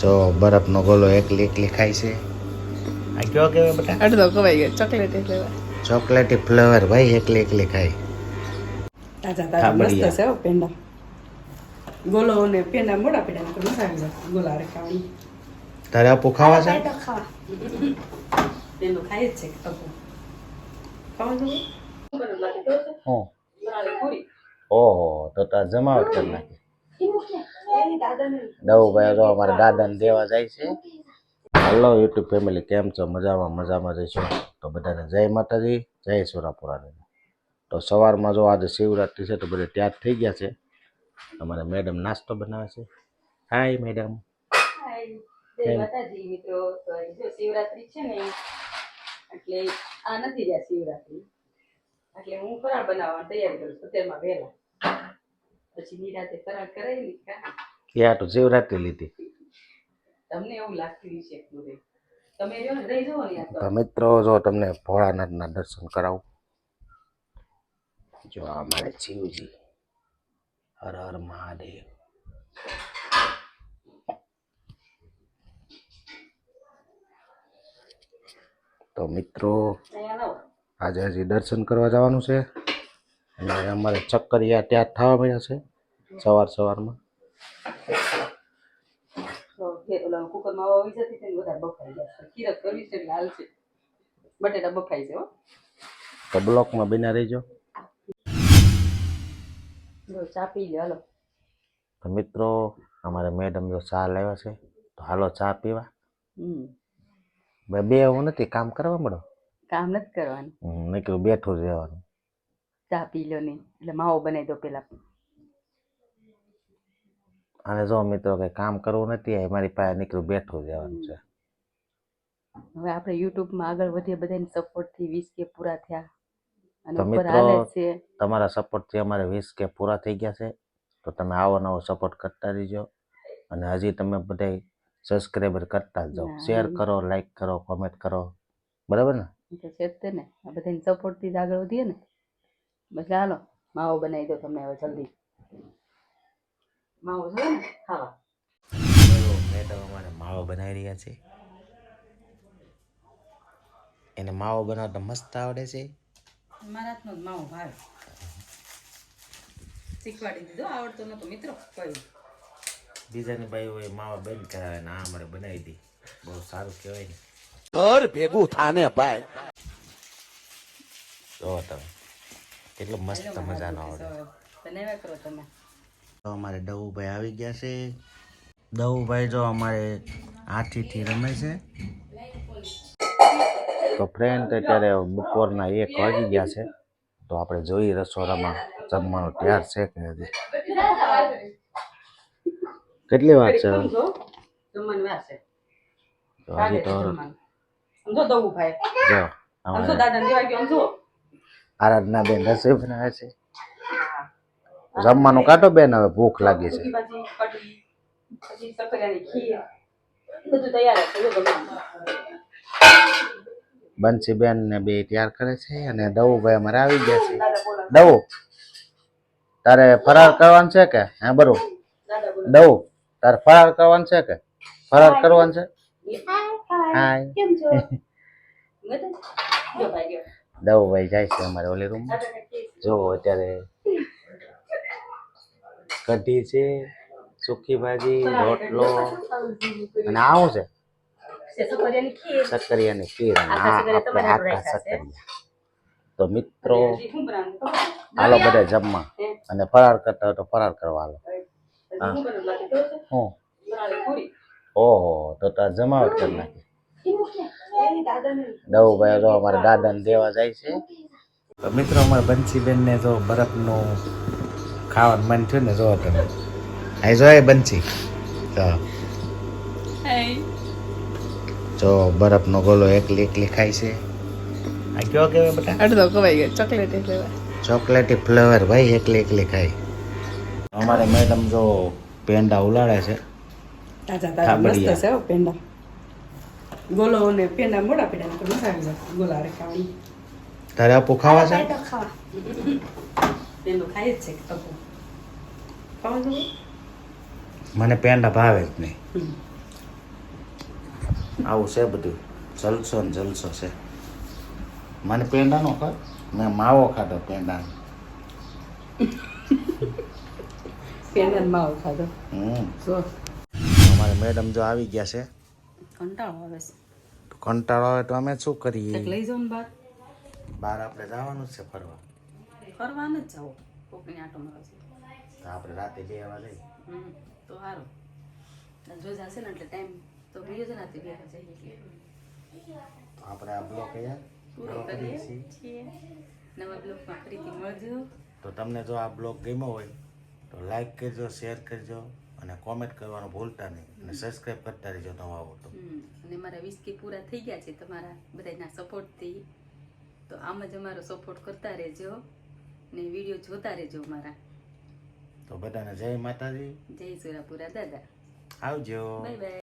જો બરફનો ગોલો એકલી એકલી ખાય છે. આ કયો કહેવાય બેટા? અડધો કવાઈ ગયો. ચોકલેટ ફ્લેવર ચોકલેટી ફ્લેવર ભાઈ એકલી એકલી ખાય. તાજા તાજા મસ્ત છે પેંડા. ગોલો ને પેંડા મોડા પેંડા તો મજા આવી જાય. ગોલા રે ખાવાની. તારે આપું ખાવા છે? પેંડો ખાય છે અપુ ખાવાનું હું. ઓહો તો તાર જમાવટ કરી નાખી. દવુભાઈ તો અમારા દાદાને દેવા જાય છે. હલો યુટ્યુબ ફેમિલી કેમ છો? મજામાં મજામાં જઈશું તો બધાને જય માતાજી જય સુરાપુરાની. તો સવારમાં જો આજે શિવરાત્રી છે તો બધા તૈયાર થઈ ગયા છે. અમારે મેડમ નાસ્તો બનાવે છે. હાય મેડમ જય માતાજી મિત્રો. જો શિવરાત્રી છે ને એટલે આ નથી રહ્યા શિવરાત્રી. એટલે હું ફરાળ બનાવવાની તૈયારી કરું છું તેમાં વહેલા. પછી નિરાતે ફરાળ કરાવી કે આ તો જીવરાત્રી લીધી. તમને એવું લાગતું હશે પૂરે તમે રહ્યો ને રહી જાઓ ને તો. મિત્રો જો તમને ભોળાનાથના દર્શન કરાવું. જો આ અમારે શિવજી. હર હર મહાદેવ. તો મિત્રો આજે હજી દર્શન કરવા જવાનું છે. અને અમારે ચક્કરિયા ત્યાં થવા મળ્યા છે સવાર સવારમાં. તો બ્લોકમાં બિના રહીજો. ચા પી લે હાલો. તો મિત્રો અમારે મેડમ જો ચા લાવ્યા છે તો હાલો ચા પીવા. બે હું નથી કામ કરવા મળો? કામ નથી કરવાનું. નીકળ્યું બેઠું રહેવાનું. ચા પી લો ને એટલે માવો બનાવી દો પેલા. અને જો મિત્રો કઈ કામ કરવું નથી મારી પાસે નીકળ્યું બેઠું જવાનું છે. હવે આપણે યુટ્યુબમાં આગળ વધીએ બધાની સપોર્ટથી વીસ કે પૂરા થયા. અને ઉપર હાલે છે. તમારા સપોર્ટથી અમારે વીસ કે પૂરા થઈ ગયા છે. તો તમે આવો નવો સપોર્ટ કરતા રહીજો. અને હજી તમે બધા સબસ્ક્રાઈબર કરતા જાઓ. શેર કરો લાઈક કરો કોમેન્ટ કરો. બરાબર ને? છે જ ને. આ બધાની સપોર્ટથી જ આગળ વધીએ ને. બસ હાલો માવો બનાવી દો તમે હવે જલ્દી. માવો છે ને? ખાવા મેડમ અમારે માવો બનાવી રહ્યા છે. એને માવો બનાવતા મસ્ત આવડે છે. મારા જ માવો ભાવે. શીખવાડી દીધો આવડતો નતો મિત્રો કોઈ બીજાની ભાઈ હોય માવા બંધ કરાવે ને આ અમારે બનાવી દી. બહુ સારું કહેવાય ને. ઘર ભેગું થાને ભાઈ. જો તમે. કેટલો મસ્ત મજાનો આવડે. કરો તમે? તો અમારે દવુભાઈ આવી ગયા છે. દવુભાઈ જો અમારે હાથીથી રમે છે. તો ફ્રેન્ડ અત્યારે બપોરના એક વાગી ગયા છે. તો આપણે જોઈ રસોડામાં જમવાનું તૈયાર છે કે હજી કેટલી વાર છે. તો હજી તો સમજો દવું ભાઈ જો દાદા દેવા ગયો સમજો. આરાધના બેન રસોઈ બનાવે છે. જમવાનું કાઢો બેન હવે ભૂખ લાગી છે. બંસી બેન ને બે તૈયાર કરે છે અને દવુભાઈ અમારે આવી ગયા છે. દવું તારે ફરાર કરવાનું છે કે? હા બરોબર દાદા દવું તારે ફરાર કરવાનું છે કે? ફરાર કરવાનું છે? હાય કેમ છો? દવુભાઈ જાય છે અમારે ઓલી રૂમ દાદાને જો અત્યારે કઢી છે સુખી ભાજી રોટલો અને આવું છે? સક્કરિયાની ખીર. આપણે આખા સક્કરિયા. તો મિત્રો? હાલો બધા જમવા. અને ફરાર કરતા હોય તો ફરાર કરવા હાલો. ઓહો તો જમાવટ કરી નાખી. દવુભાઈ તો અમારા દાદાને દેવા જાય છે. તો મિત્રો અમારા બંસીબેન ને જો બરફનું ખાવાનું મન થયું ને જો તમે. અહીં જો બંસી. તો. જો બરફનો ગોલો એકલી એકલી ખાય છે. આ કયો કહેવાય બેટા? અડધો કવાઈ ગયો ચોકલેટ એટલે ચોકલેટી ફ્લેવર ભાઈ એકલી એકલી ખાય. અમારે મેડમ જો પેંડા ઉલાડે છે. તાજા તાજા મસ્ત છે પેંડા. ગોલો ને પેંડા મોટા પેંડા તો મજા આવી જાય. ગોલા રે ખાવાની. તારે આપું ખાવા છે? પેંડો ખાય જ છે અપુ ખાવાનું મને પેંડા ભાવે જ નહીં. આવું છે બધું. જલસો ને જલસો છે. મને પેંડા નો ખર મેં માવો ખાધો પેંડા પેંડા માવો ખાધો. હમ. અમારે મેડમ જો આવી ગયા છે. કંટાળો આવે છે. કંટાળો આવે તો અમે શું કરીએ? લઈ જાઓ ને બહાર. બહાર આપણે જવાનું છે ફરવા. ફરવા ન જ જાઓ. કોકની આટો મારો છે. તો આપણે રાતે બે આવવા જઈએ. તો સારું જો જશે ને એટલે ટાઈમ તો બીજો જ રાતે બે જઈએ તો આપણે આ બ્લોક અહીંયા પૂરો કરીએ છીએ. નવા બ્લોગમાં ફરીથી મળજો. તો તમને જો આ બ્લોગ ગમ્યો હોય તો લાઈક કરજો શેર કરજો. અને કોમેન્ટ કરવાનું ભૂલતા નહીં અને સબસ્ક્રાઈબ કરતા રહેજો નવા આવો તો અને મારા વીસ કે પૂરા થઈ ગયા છે તમારા બધાના સપોર્ટથી તો આમ જ અમારો સપોર્ટ કરતા રહેજો ને વીડિયો જોતા રહેજો અમારા. તો બધાને જય માતાજી. જય સુરાપુરા દાદા. આવજો. Bye bye